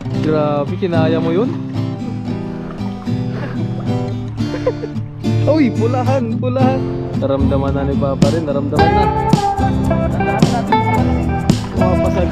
Grabe, kinaya mo yun? Uy, pulahan, pulahan. Naramdaman na ni Papa rin, naramdaman na. Pumapasag.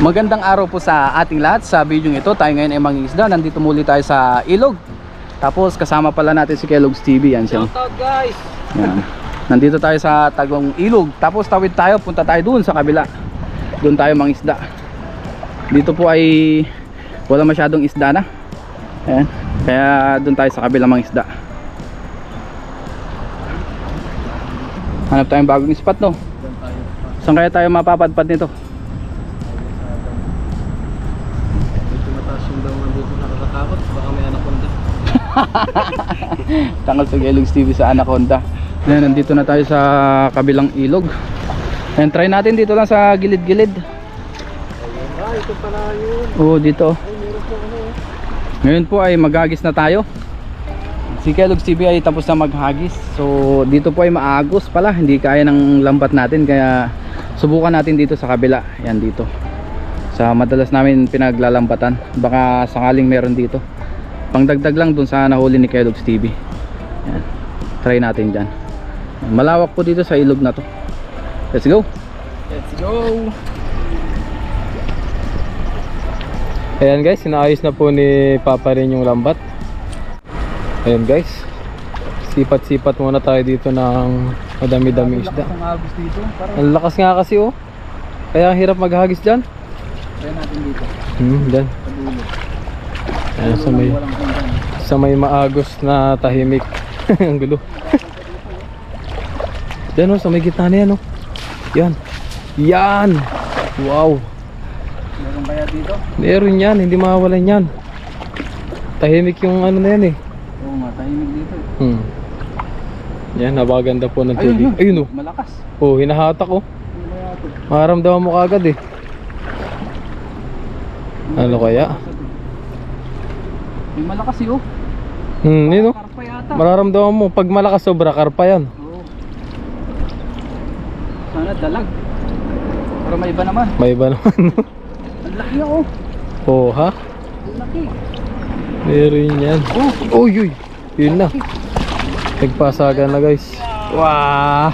Magandang araw po sa ating lahat sa video ito. Tayo ngayon ay mangingisda. Nandito muli tayo sa ilog. Tapos kasama pala natin si Kellogg's TV. Yan siya. Shoutout guys! Yan. Nandito tayo sa tagong ilog. Tapos tawid tayo, punta tayo doon sa kabila. Doon tayo mangisda. Dito po ay wala masyadong isda na. Ayan. Kaya doon tayo sa kabila mangisda. Hanap tayong bagong spot no. Saan kaya tayo mapapadpad nito? Medyo mataas yung daw nandito nakakatakot. Baka may anak ko na. Tanggal sa Kellogg's TV sa Anaconda. Ayan, nandito na tayo sa kabilang ilog. Ayan, try natin dito lang sa gilid-gilid. Ah, ito pala yun. Oo, dito. Ngayon po ay maghagis na tayo. Si Kellogg's TV ay tapos na maghagis. So, dito po ay maagos pala. Hindi kaya ng lambat natin. Kaya subukan natin dito sa kabila. Yan dito. Sa madalas namin pinaglalambatan. Baka sakaling meron dito. Pangdagdag lang dun sa nahuli ni Kellogg's TV. Yan. Try natin dyan. Malawak po dito sa ilog na to. Let's go! Let's go! Ayan guys, sinaayos na po ni Papa rin yung lambat. Ayan guys. Sipat-sipat muna tayo dito ng madami-dami isda. Ang agos dito. Ang lakas nga kasi oh. Kaya hirap maghagis dyan. try natin dito. Hmm, dyan. Ayan, sa may, sa may maagos na tahimik. ang gulo. Dyan oh, sa may gitna na yan oh. Yan. Yan! Wow! Meron kaya dito? Meron yan, hindi mawawalan yan. Tahimik yung ano na yan eh. Oo nga, tahimik dito. eh. Hmm. Yan, napakaganda po ng Ayun, tubig. yun. Ayun oh. Malakas. Oh, hinahatak oh. Ano kaya ito? Maramdaman mo kagad eh. Ano kaya? May malakas eh oh. Hmm, yun oh. Karpa yata. Mararamdaman mo, pag malakas sobra, karpa yan. Oo. Sana dalag. Pero may iba naman. May iba naman. Ang laki oh. oh, ha? Ang laki. Meron yan. Oh, Uy, uy. Yun na. Nagpasagan na guys. Wow.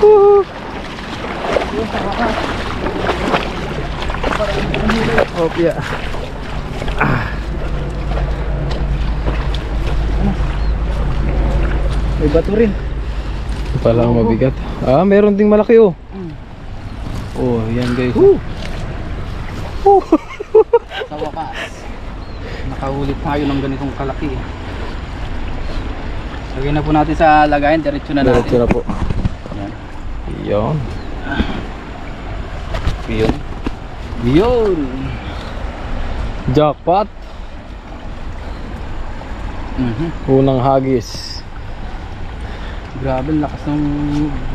Woo. Oh, yeah. May bato rin. Pala ang mabigat. Ah, meron ding malaki oh. Oh, yan guys. Sa wakas. Nakahuli tayo ng ganitong kalaki. Lagyan na po natin sa lagayan. Diretso na Diretso natin. na po. Yan. Yun. Yun. Jackpot. Mhm. Unang hagis. Grabe, ang lakas ng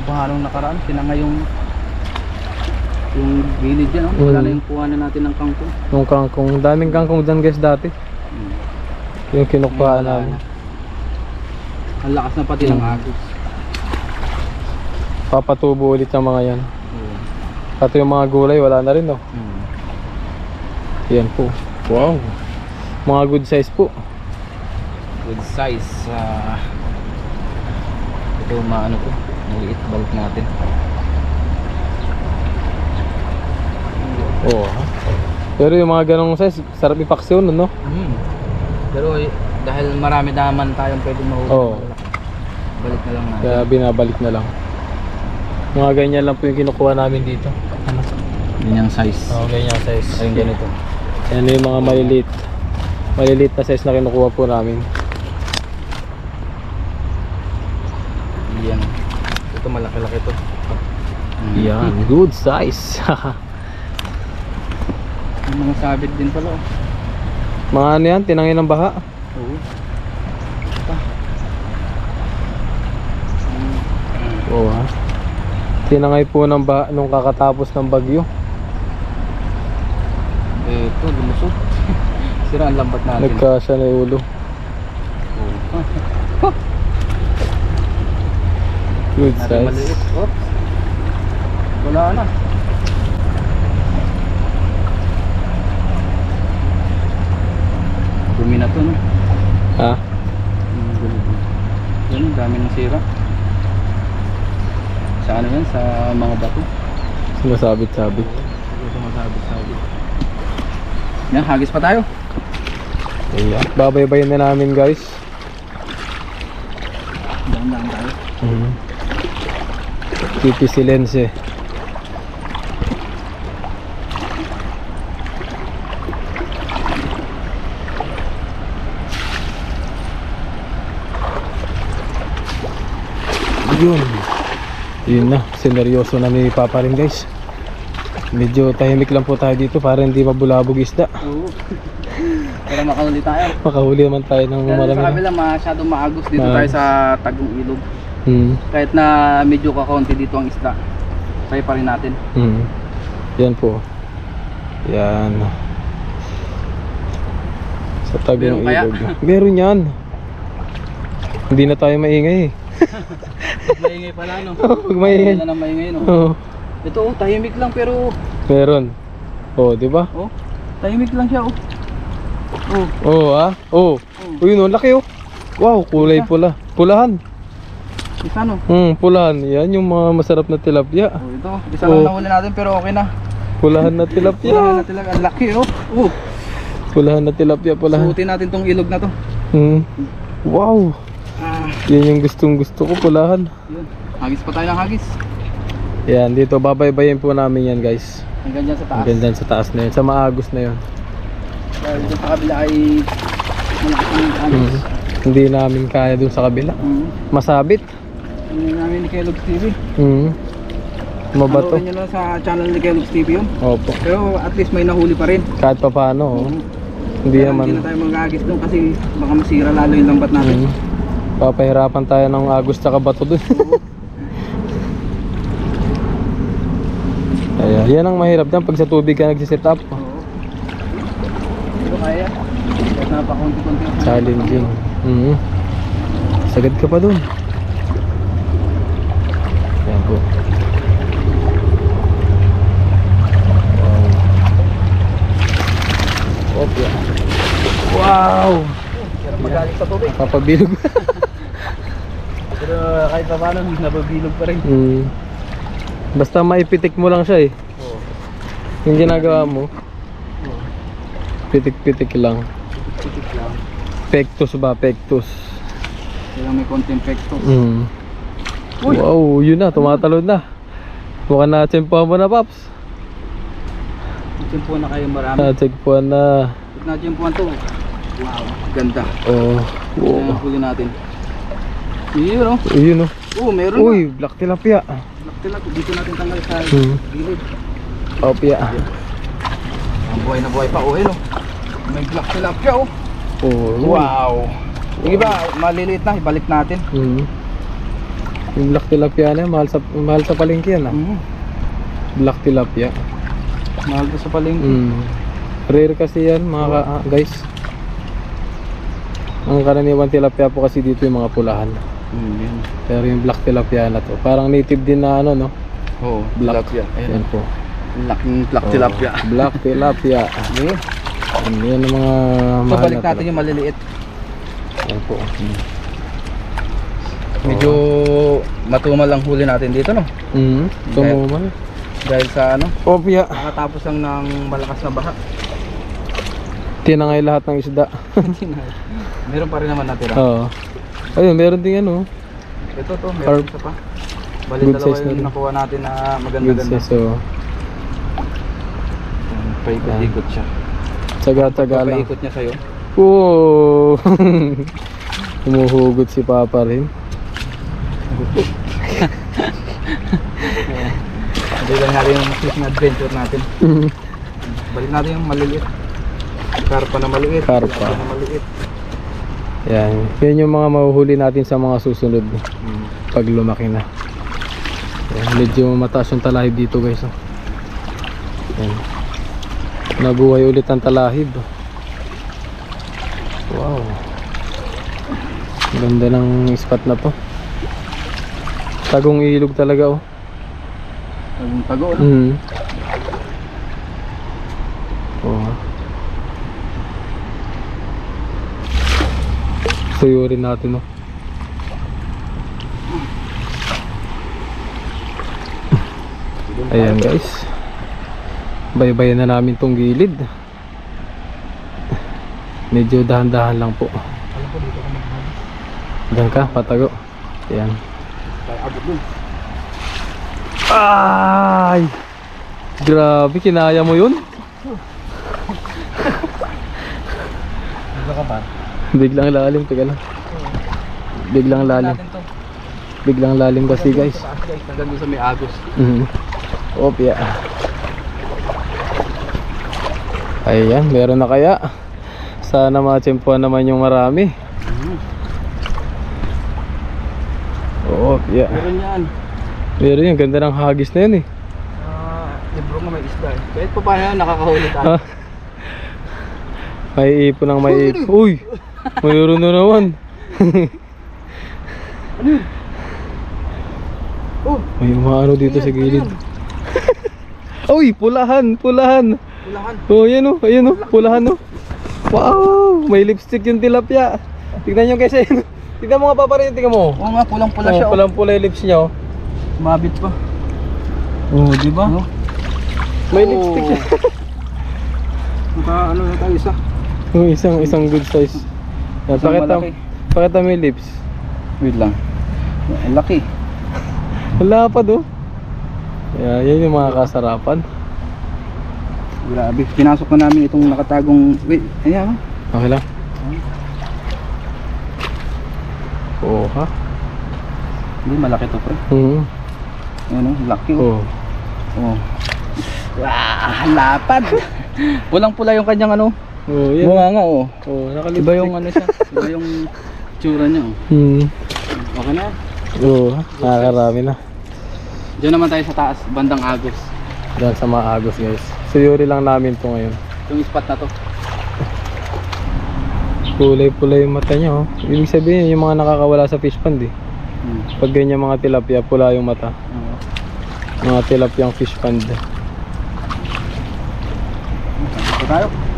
baha nung nakaraan. Tinanga yung yung gilid dyan, oh. wala na yung kuha na natin ng kangkong. Yung kangkong. Daming kangkong dyan guys dati. Mm. Yung kinukuha Wala namin. na. Ang lakas na pati ng Mm. agos. Papatubo ulit yung mga yan. Oo. Pati yung mga gulay wala na rin oh. Mm. Yan po. Wow. Mga good size po. Good size. ah ito maano to, maliit balik natin. Oo. ha? Pero yung mga ganong size, sarap ipaksyon no? Mm. Pero dahil marami naman tayong pwede mahuli. Oo. Balik na lang natin. Kaya binabalik na lang. Mga ganyan lang po yung kinukuha namin dito. Ano? Ganyang size. Oo, ganyan size. Ayun ganito. Yan yung mga maliliit. Maliliit na size na kinukuha po namin. Yan. Ito malaki-laki to. Yan, good size. Mga sabit din pala. oh. mga ano yan, tinangin ng baha. Oo. Oo ha. Tinangay po ng baha nung kakatapos ng bagyo. Eh, Ito, lumusot. Sira ang lambat natin. Nagkasya na yung ulo. Oh. Good size. maliit. Oops. Wala na. Dumi na to, no? Ha? Ganito. Yan, dami ng sira. Sa ano yan? Sa mga bato. Sumasabit-sabit. Ito masabit-sabit. Yan, hagis pa tayo. Ayan. Babaybayin na namin guys. Dahan-dahan tayo. Mm. Pipi silense. Yun. Yun na. Sineryoso na ni Papa rin guys. Medyo tahimik lang po tayo dito para hindi mabulabog isda. Oo. Para makahuli tayo. Makahuli naman tayo ng Pero sa marami. kabila masyadong maagos dito tayo sa Tagong Ilog. Hmm. Kahit na medyo kakaunti dito ang isda. Try pa rin natin. Hmm. Yan po. Yan. Sa Meron kaya? ilog. Meron yan. Hindi na tayo maingay eh. maingay pala no. Pag maingay. Wala na maingay no. Oo. Ito oh, tahimik lang pero Meron. Oh, di ba? oh, tahimik lang siya oh. Oh, Oh, ah. Oh. oh. Uy, no, laki oh. Wow, kulay pula. Pulahan. Isa no. Hmm, pulahan. Yan yung mga masarap na tilapia. Oh, ito. Isa Oh. lang nahuli natin pero okay na. Pulahan na tilapia. na talaga. Ang laki oh. Oh. Pulahan na tilapia, pulahan. Suotin natin tong ilog na to. Hmm. Wow. Ah, Yan yung gustong gusto ko, pulahan. yun. Hagis pa tayo ng hagis. Yan, dito babaybayin po namin yan guys. Hanggang dyan sa taas. Hanggang dyan sa taas na yun, sa maagos na yun. Dahil dun sa kabila ay malakas ang hagis. Mm. Hindi namin kaya dun sa kabila. Mm. Masabit. Hindi namin ni Kellogg's TV. Mm. Mabato. Nyo lang sa channel ni Kellogg's TV yun. Opo. Pero at least may nahuli pa rin. Kahit pa paano. Mm. hindi Kaya naman. Hindi na tayo mag-agis doon kasi baka masira lalo yung lambat natin. Mm. Papahirapan tayo ng agos tsaka bato dun. Kaya, yan ang mahirap dyan pag sa tubig ka nagsiset up. Oo. Pero kaya. Kahit napakunti-kunti. Challenging. Mm. Sagad ka pa dun. Yan po. Wow. Op, yan. Wow! Magaling sa tubig. Papabilog. Pero kahit pa paano, nababilog pa rin. mm. Basta maipitik mo lang siya eh. Oo. Yung ginagawa mo, pitik-pitik lang. Titik lang. Pectus ba? Pectus. Kailang may konting pekto. Mm. Uy! Wow, yun na, tumatalon na. Mukhang na-chempuan mo na, Paps. Tsimpuan na kayo marami. Na-chempuan na. Pag na-tsimpuan to, wow, ganda. Oh, Wow. huli natin. Yun oh. Yun oh. Oo, meron Uy, black tilapia. na. Laktilak, dito natin tanggal sa Hmm. gilid. Opia. Ang buhay na buhay pa. Oh, yun oh. May black tilapia oh. Oh, Wow. Sige ba, maliliit na, ibalik natin. Mm. Yung black tilapia na, mahal sa mahal sa palengke yan ah. Mm. Black tilapia. Mahal sa palengke. Mm. Rare kasi yan mga ka- ah, guys. Ang karaniwan tilapia po kasi dito yung mga pulahan. Mm, yan. Pero yung black tilapia na to, parang native din na ano no? Oo, Black. tilapia. Ayan. Yan po. Laking black Oh, tilapia. Black tilapia. Okay. Yan, yan ang mga So, balik na natin yung maliliit. Yan po. Medyo matumal lang huli natin dito, no? Mm. Tumumal. Dahil sa ano, Opia. nakatapos lang ng malakas na baha. Tinangay lahat ng isda. meron pa rin naman natira. Oo. Ayun, meron din ano. Ito to, meron Carp. isa pa. Bali Good dalawa size na yung rin. nakuha natin na Good maganda-ganda. size. So, Paikot-ikot siya. tsaga-tsaga lang. Paikot niya sa'yo. Oo. Humuhugot si Papa rin. Hindi lang natin yung fishing adventure natin. Balik natin yung maliliit. Karpa na maliit. Karpa. tilapia na maliit. Yan. Yan yung mga mahuhuli natin sa mga susunod Mm. pag lumaki na. Yan. Medyo mataas yung talahib dito guys. Oh. Yan. Nabuhay ulit ang talahib. Wow. Ganda ng spot na to. Tagong ilog talaga oh. Yung tago? Mm. Oh. Suyurin natin oh. Ayan guys. Baybayin na namin tong gilid. Medyo dahan-dahan lang po. Diyan ka, patago. Ayan. Ay! Grabe, kinaya mo yun? Ano ka ba? Biglang lalim, teka lang. Biglang lalim. Biglang lalim kasi guys. Hanggang sa may agos. Mhm. Opya. Ayan, meron na kaya. Sana matsempuan naman yung marami. Opya. Meron yan. Meron yung ganda ng hagis na yun eh. Ah, libro nga may isda eh. Kahit pa paano nakakahuli tayo. Ha? May ipon ng may ipon. Uy! Mayroon na naman. Oh, May umaano dito sa gilid. Uy! Pulahan! Pulahan! ulahan. Oh, yan oh, ayan oh, pulahan oh. Wow, may lipstick yung tilapia. Tignan nyo guys, ayun. Tignan mo nga pa rin, tignan mo. Oo nga, pulang-pula siya. oh, pulang pula yung lips niya oh. Mabit pa. Oh, di ba? Ano? May Oh. lipstick siya. Maka ano na tayo isa. oh, isang isang good size. Yan, pakita, malaki. pakita mo yung lips. Wait lang. Ang laki. Wala pa do. Yeah, yan yung mga kasarapan. Grabe. Pinasok na namin itong nakatagong... Wait, ayan. Okay lang. Oh, ha? Hindi, malaki to pre. Hmm. Ayan o, laki o. Oh. Oh. Wow, lapad. Pulang-pula yung kanyang ano. Oh, yan. Bunga nga oh. Oh, nakalipstick. Iba yung ano siya. Iba yung tsura niya oh. Hmm. Okay na. Oo, oh, nakakarami na. Diyan naman tayo sa taas, bandang Agos. Diyan sa mga agos guys. Suyuri lang namin to ngayon. Yung spot na to. Kulay-pulay yung mata niya oh. Ibig sabihin yung mga nakakawala sa fish pond eh. Hmm. Pag ganyan mga tilapia, pula yung mata. Oo. Mga tilapia fish pond. Dito tayo.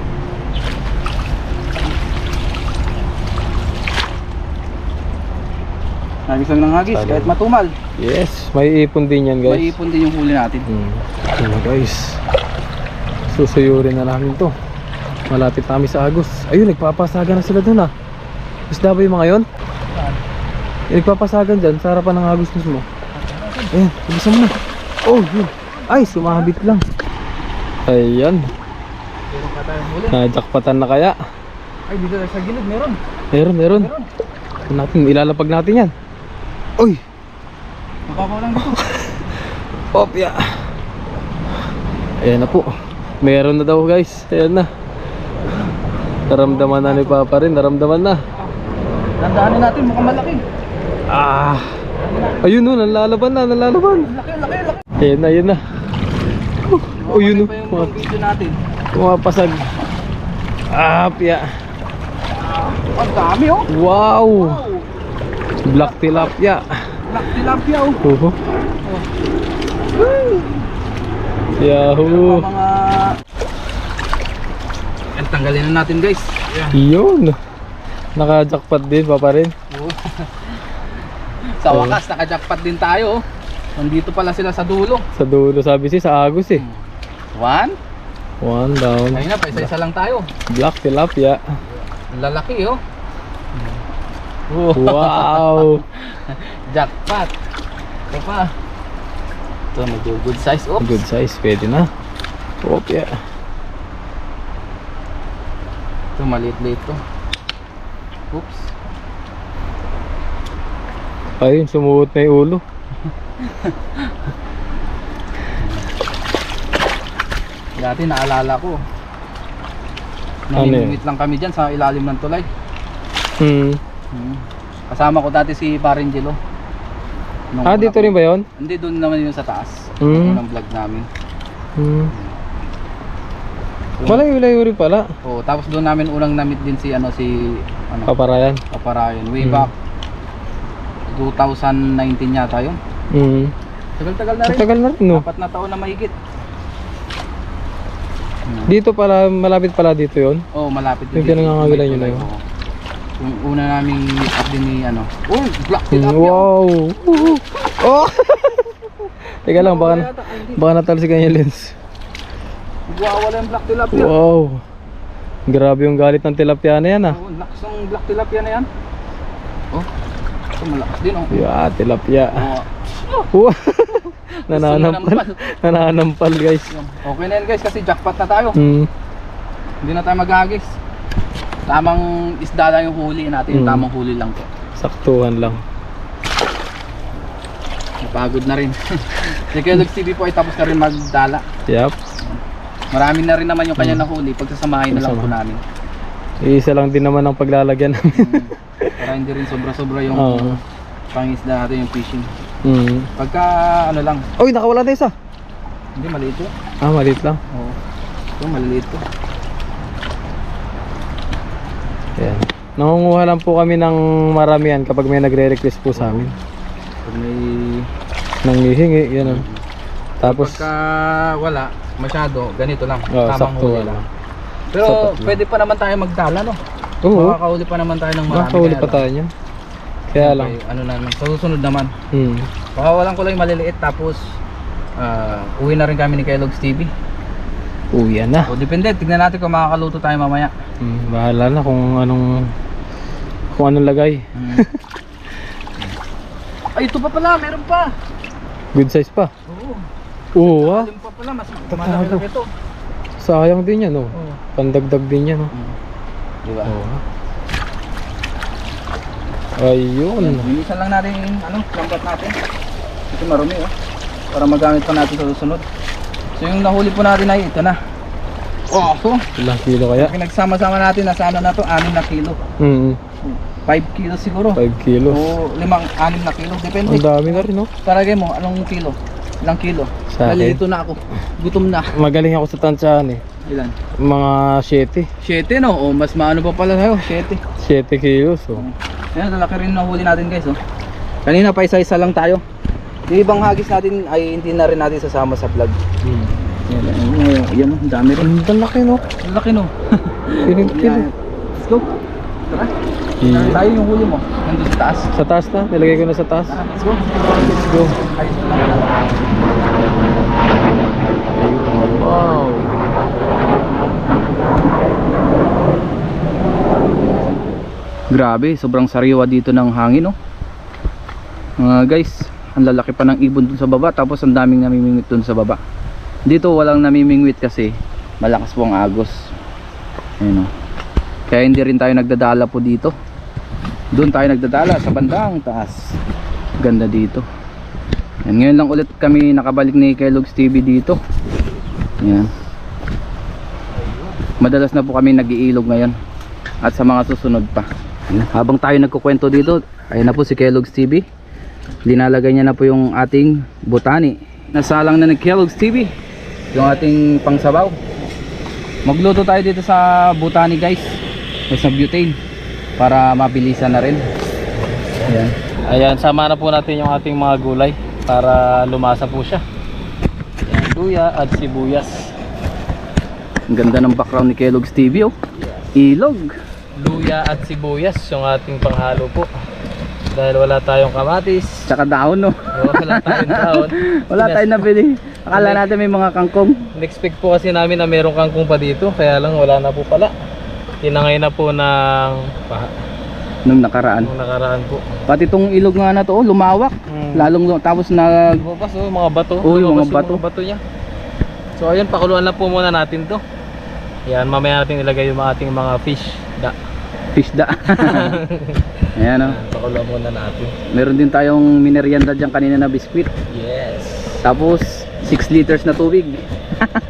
Hagis lang ng hagis, Talo. kahit matumal. Yes, may ipon din yan guys. May ipon din yung huli natin. Hmm. Ano guys. Susuyurin na namin to. Malapit na kami sa agos. Ayun, nagpapasaga na sila dun ah. Isda ba yung mga yun? Eh, Nagpapasagan dyan sa harapan ng agos mismo. Ayan, bilisan mo na. Oh, yun. Ay, sumabit lang. Ayan, Meron najakpatan na kaya. Ay, dito sa gilid meron. Meron, meron. Ito natin, ilalapag natin yan. Uy, Mababaw lang dito. opya. Ayan na po. Meron na daw guys. Ayan na. Naramdaman na ni Papa rin, naramdaman na. Tandaanin natin, mukhang malaki. Ah. Ayun no, nalalaban na, nalalaban. Laki, laki, laki. Ayan na, ayan na. Oh, yun no. pa yung video natin. Pumapasag. Ah, pya. Ang dami oh. Wow. Wow. Black tilapia. Black tilapia oh. Oho. Yahoo. Mga... Yan, tanggalin na natin guys. Yan. Yun. Naka-jackpot din, Papa rin. Sa wakas, naka-jackpot din tayo oh. Nandito pala sila sa dulo. Sa dulo, sabi siya, sa Agos eh. One. One down. Ayun na, pa isa-isa lang tayo. Black tilapia. Lalaki oh. Wow. Jackpot. Ito pa. Ito, medyo good size. Oops. Good size, pwede na. Opya. Ito, maliit-liit to. Oops. Ayun, sumuot na yung ulo. Dati naalala ko. Ano yun? Naniningit lang kami dyan sa ilalim ng tulay. Hmm. Hmm. Kasama ko dati si Parangelo. Nung Ah, dito rin ba yun? Hindi, doon naman yun sa taas. Hmm. Unang vlog namin. Hmm. Malayo-layo rin pala. Oh, tapos doon namin unang namit din si ano si ano Kaparayan. Paparayan. Way Mm. back 2019 yata yun. Mm. Tagal-tagal na rin. Matagal na rin, no? Apat na taon na mahigit. Hmm. Dito pala, malapit pala dito yon. Oh, malapit Yung dito. pinangangagilan yun na yun. oo. Yung una naming meet up din ni ano. Oh, black Mm, up wow! Woohoo! Oh! Teka lang, baka, na, baka natalsikan yung lens. Wawala yung black tilapia. Wow! Grabe yung galit ng tilapia na yan ah. Oh, lakas ng black tilapia na yan. Oh, ito malakas din oh. Yeah, tilapia. Oh, Wow! Nananampal. Nananampal guys. okay na yan guys kasi jackpot na tayo. Mm. Hindi na tayo maghagis. Tamang isda lang yung huli natin. Yung Mm. tamang huli lang po. Saktuhan lang. Napagod na rin. si TV po ay tapos na rin magdala. Yep. Marami na rin naman yung kanya nahuli. Pagsasamahin na lang po Pagsama. namin. Isa lang din naman ang paglalagyan namin. Mm. Para hindi rin sobra-sobra yung Oo. pangisda natin yung fishing. Mm. Pagka ano lang, Uy, nakawala na isa. hindi maliit yun. Ah, maliit lang. Oo. Ito maliliit to. Yan. Nangunguha lang po kami ng maramihan kapag may nagre-request po sa amin. Pag may Nangihingi, yan oh. Tapos, pagka wala masyado, ganito lang. oh, tamang sakto huli lang. lang. Pero Sapat lang. pwede pa naman tayo magdala no. Oo, Makakahuli pa naman tayo ng marami. makahuli kaya pa lang. tayo niyan. Kaya lang. Ano na, sa susunod naman. Hmm. Pakawalan ko lang yung maliliit tapos ah, uwi na rin kami ni Kellogg's TV. Uwi na. O depende, tignan natin kung makakaluto tayo mamaya. Hmm, bahala na kung anong kung anong lagay. Mm. Ay, ito pa pala, meron pa. Good size pa. Oo. Oo, ah. Alim pa pala, mas malaki ito. Sayang din yan, oh. Oo. Pandagdag din yan, oh. Mm. Diba? Oo. ah. Ayun. Linisan lang natin yung ano, lambat natin. Ito marumi oh. Para magamit pa natin sa susunod. So yung nahuli po natin ay ito na. Oh, so, Ilang kilo kaya? pinagsama-sama natin nasa ano na to, 6 na kilo. Hmm. 5 kilo siguro. 5 kilos. O limang, 6 na kilo. Depende. Ang dami na rin, oh. Talagay mo, anong kilo? Ilang kilo? Sa? Nalilito na ako. Gutom na. Magaling ako sa tansyahan, eh. Ilan? Mga 7. 7 no? O mas maano pa pala tayo, 7. 7 kilos, oh. Ayan, lalaki rin na huli natin guys oh. Kanina pa isa-isa lang tayo. Yung ibang hagis natin ay hindi na rin natin sasama sa vlog. Hmm. Yan, yan, yan, ang dami rin. Ang laki, no? Ang laki no. Piling Yan. Let's go. Tara. Yeah. Tayo yung huli mo. Nandun sa taas. Sa taas na? Nilagay ko na sa taas. Tara, let's go. Let's go. Wow. Grabe, sobrang sariwa dito ng hangin, no? Mga guys, ang lalaki pa ng ibon dun sa baba, tapos ang daming namimingwit dun sa baba. Dito walang namimingwit kasi malakas po ang agos. Ayun, no? Kaya hindi rin tayo nagdadala po dito. Doon tayo nagdadala sa bandang taas. Ganda dito. Yan, ngayon lang ulit kami nakabalik ni Kellogg's TV dito. Yan. Madalas na po kami nag-iilog ngayon at sa mga susunod pa. Ayan, Habang tayo nagkukwento dito, ayun na po si Kellogg's TV. Linalagay niya na po yung ating butani. Nasalang na ni Kellogg's TV yung ating pangsabaw. Magluto tayo dito sa butani guys. O sa butane para mabilisan na rin. Ayan. Ayan, sama na po natin yung ating mga gulay para lumasa po siya. Ayan, luya at sibuyas. Ang ganda ng background ni Kellogg's TV oh. Ilog. Luya at sibuyas yung ating panghalo po. Dahil wala tayong kamatis, Tsaka daon no. wala tayong taon. Wala tayong nabili. Akala natin may mga kangkong. Expect po kasi namin na merong kangkong pa dito, kaya lang wala na po pala. Tinangay na po ng paha, Nung nakaraan. nung nakaraan po. Pati tong ilog nga na to, oh, lumawak. Mm. Lalong tapos nag Lumabas oh, mga bato. Oo, yung mga bato. mga bato niya. So ayun, pakuluan lang po muna natin to. Yan, mamaya natin ilagay yung ating mga fish. Da. fish da. Ayan oh. Pakuluan muna natin. Meron din tayong minerienda dyan kanina na biskwit. Yes. Tapos 6 liters na tubig.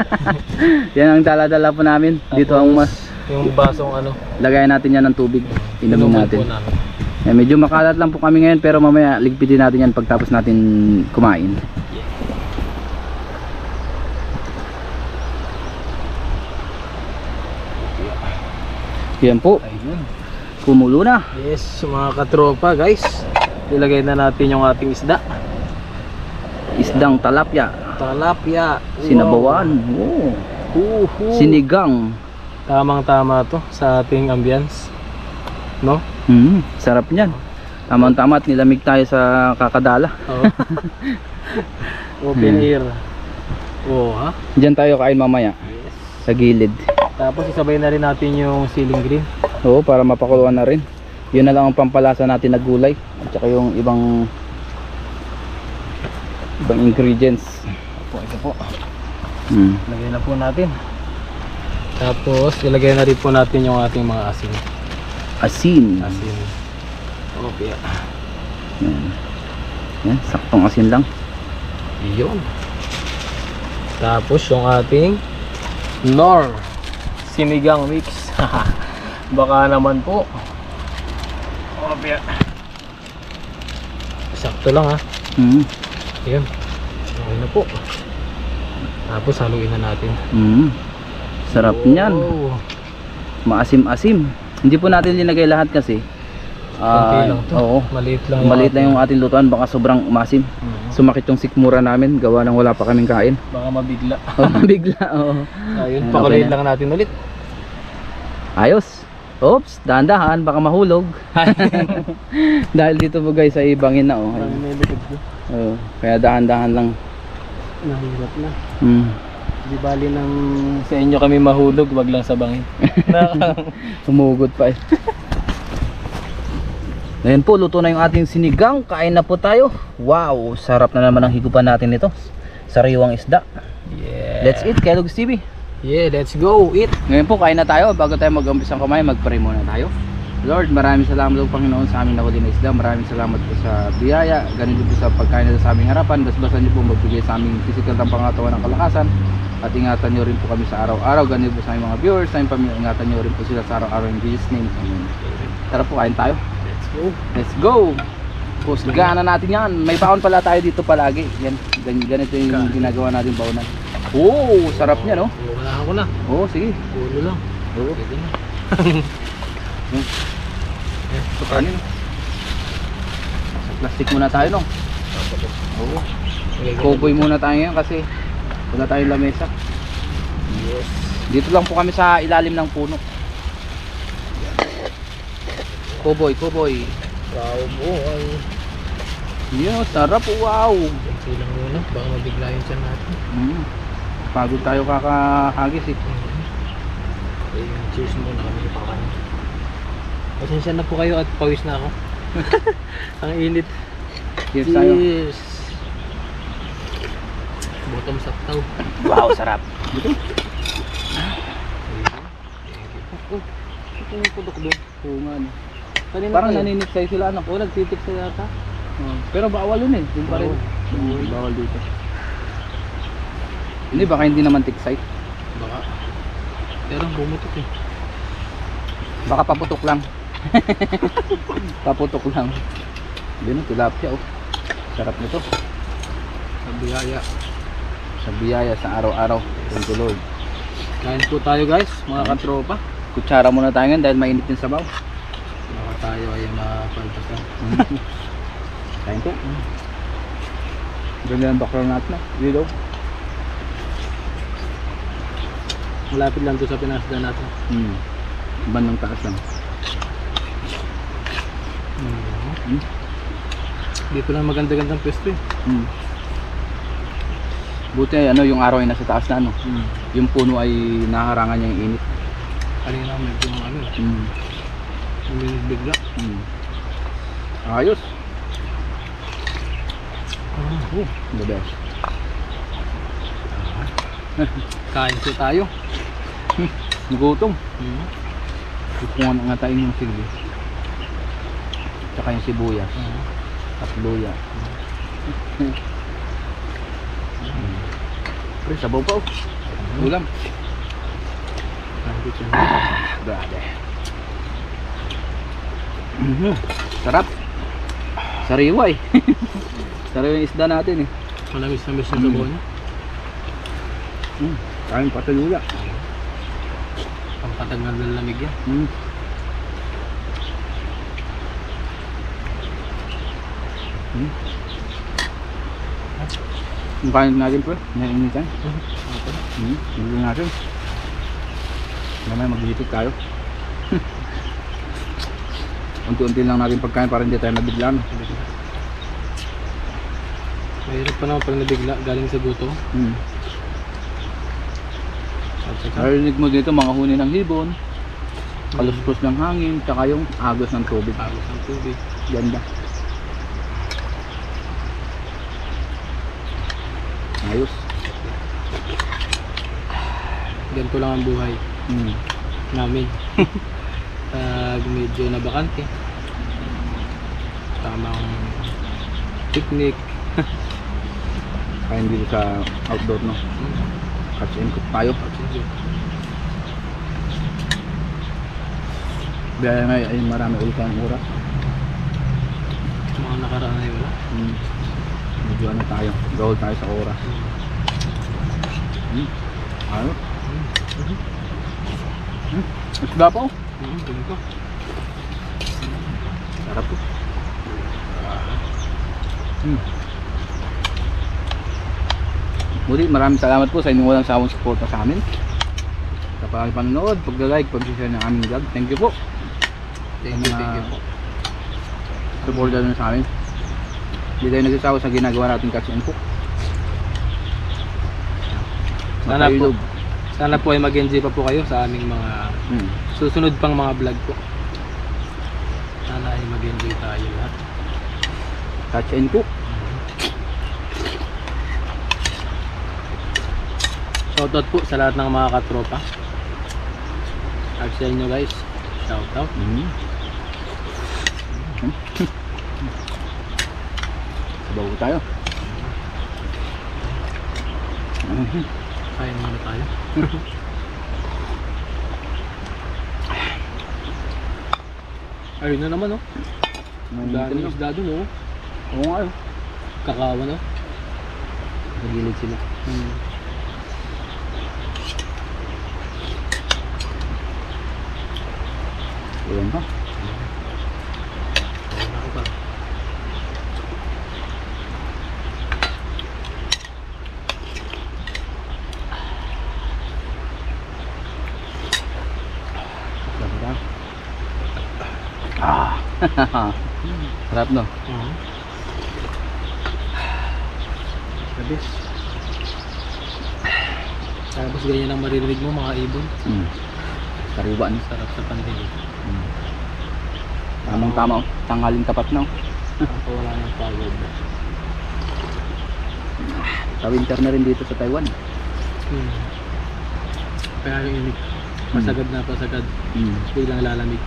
Yan ang dala-dala po namin. Dito ang mas Yung basong ano. lagayan natin yan ng tubig. Inumin natin. Namin. Yan, medyo makalat lang po kami ngayon pero mamaya ligpitin natin yan pagtapos natin kumain. Yan po. Kumulo na. Yes, mga katropa guys. Ilagay na natin yung ating isda. Isdang talapya. Talapia. Sinabawan. Oh. Wow. Sinigang. Tamang tama to sa ating ambience. No? Mm, sarap niyan. Tamang tama at nilamig tayo sa kakadala. Oo. Open Hmm. air. Oo ha. Diyan tayo kain mamaya. Sa gilid. Tapos isabay na rin natin yung ceiling green. Oo, para mapakuluan na rin. Yun na lang ang pampalasa natin na gulay. At saka yung ibang ibang ingredients. Po, ito po. Mm. Lagay na po natin. Tapos ilagay na rin po natin yung ating mga asin. Asin. Asin. Okay. Yan. Yan, saktong asin lang. Yun. Tapos yung ating Nor Sinigang mix. Baka naman po. Okay. Sakto lang ha. Mm. Yun. Okay na po. Tapos haluin na natin. Mm. Sarap niyan. Oh. Maasim-asim. Hindi po natin linagay lahat kasi. Ah, lang to. Oo. Maliit lang. Maliit lang yung ating lutuan, baka sobrang umasim. Mhm. Sumakit yung sikmura namin, gawa ng wala pa kaming kain. Baka mabigla. Oh, bigla, oo. Ayun, Okay pakuloyin na. lang natin ulit. Ayos. Oops, dahan-dahan, baka mahulog. Dahil dito po guys ay bangin na oh. Parang may likod ko. Oo, kaya dahan-dahan lang. Nahirap na. Mm. Di bali ng sa inyo kami mahulog, wag lang sa bangin. Humugot pa eh. Ngayon po, luto na yung ating sinigang. Kain na po tayo. Wow, sarap na naman ang higupan natin nito. Sariwang isda. yeah. Let's eat, Kellogg's TV. Yeah, let's go. Eat. Ngayon po, kain na tayo. Bago tayo mag-umpisang kumain, mag-pray muna tayo. Lord, maraming salamat po Panginoon sa aming nahuli na isda. Maraming salamat po sa biyaya. Ganito po sa pagkain na sa aming harapan. Basbasan niyo po magbigay sa aming physical ng pangatawan ng kalakasan. At ingatan niyo rin po kami sa araw-araw. Ganito po sa aming mga viewers, sa aming pamilya. Ingatan niyo rin po sila sa araw-araw in Jesus name. Amen. Tara po, kain tayo. Let's go. Let's go! Pusgana natin yan. May baon pala tayo dito palagi. Yan, gan- ganito yung ginagawa natin baonan. Oh, sarap niya no? Wala ako na. Oo, sige. Ulo lang. Oo. Pwede na. Ito kanin. Sa plastic muna tayo no? Oo. Cowboy muna tayo ngayon kasi wala tayong lamesa. Yes. Dito lang po kami sa ilalim ng puno. Cowboy, cowboy. Wow, boy. Yeah, sarap. Wow. Kunti lang muna. Baka mabigla yung tiyan natin. Mm. Pagod tayo kakahagis eh. Ayun, cheers muna kami pa kami. Pasensya na po kayo at pawis na ako. Ang init. Cheers tayo. Cheers. Bottoms up daw. Wow, sarap. Oh, ito yung pudok doon. Oo nga. no. Kanina Parang tayo. naninip sa'yo sila anak ko, nagtitik sa yata. Pero bawal yun eh, yun pa rin. Bawal. Bawal dito. Hindi, baka hindi naman tick site. Baka. Pero bumutok eh. Baka paputok lang. paputok lang. Yun, tilapia oh. Sarap nito. Sa biyaya. Sa biyaya, sa araw-araw. Thank you Lord. Kain po tayo guys, mga katropa. Kutsara muna tayo ngayon dahil mainit yung sabaw. Tayo ay mapalpasan. Kain po. Ganda ang background natin ah. Dito. Malapit lang to sa pinasda natin. Hmm. Bandang taas lang. Hmm. Dito lang maganda-gandang pwesto eh. Hmm. Buti ay ano yung araw ay nasa taas na ano. Yung puno ay naharangan niya yung init. Kanina medyo ano eh. Hmm. Uminis bigla. Hmm. Ayos. Ah, oh. The best. Kain po tayo. Nagutom. Hmm. Kukungan ang ngatain yung sili. Tsaka yung sibuyas. At luya. Hmm. Pre, sabaw pa oh. Ulam. Nandito siya. Mm. Sarap. Sariwa eh. Sariwa yung isda natin eh. Malamis-namis na mm. gabo niya. Eh. Mm. Kain patulula. Pampatagal ng lamig yan. Mm. Mm. Yung kain natin po, nainitan. Mm-hmm. Mm. Mm. Nainitan natin. Naman maglipit tayo. Unti-unti lang natin pagkain para hindi tayo nabigla. No? Mahirap pa naman pag nabigla galing sa guto. Hmm. Narinig mo dito mga huni ng hibon, kaluskos ng hangin, tsaka yung agos ng tubig. agos ng tubig. Ganda. Ayos. Ganito lang ang buhay Hmm. namin. Pag medyo nabakante. Tamang picnic. Kaya dito sa outdoor no. Catch and cook tayo. Dahil nga ay marami ulit tayong oras. Mga nakaraan na yun. Hmm. Medyo ano tayo. Gawal tayo sa oras. Hmm. Ano? Hmm. Isda pa oh. Hmm. Sarap po. Hmm. Muli, maraming salamat po sa inyong walang sawang suporta sa amin. Sa panonood, pag-like, pag-share ng aming vlog. Thank you po. Thank you, thank you po. Support nyo sa amin. Hindi tayo nagsasawa sa ginagawa natin catch and cook. Sana po, sana po ay mag-enjoy pa po kayo sa aming mga Hmm. susunod pang mga vlog po. Sana ay mag-enjoy tayo lahat. Catch and cook. Shoutout po sa lahat ng mga katropa. Tag sa inyo guys. Shoutout. Mm. Sabaw tayo. Mhm. Kaya muna tayo. Ayun na naman oh. Ang no? isda dun oh. Oo nga yun. Kakawan oh. Nagilid sila. Hmm. Ayan. Sarap. Ah. Sarap no. Mhm. Labis. Tapos ganyan ang maririnig mo mga ibon. Mm. Sariwan. Sarap sa pandinig. Mm. Tamang tama. oh. Tanghaling tapat na. oh. Ang wala ng pagod. Sa winter na rin dito sa Taiwan. Hmm. Kaya yung init. Pasagad na pasagad. Mm. Biglang lalamig.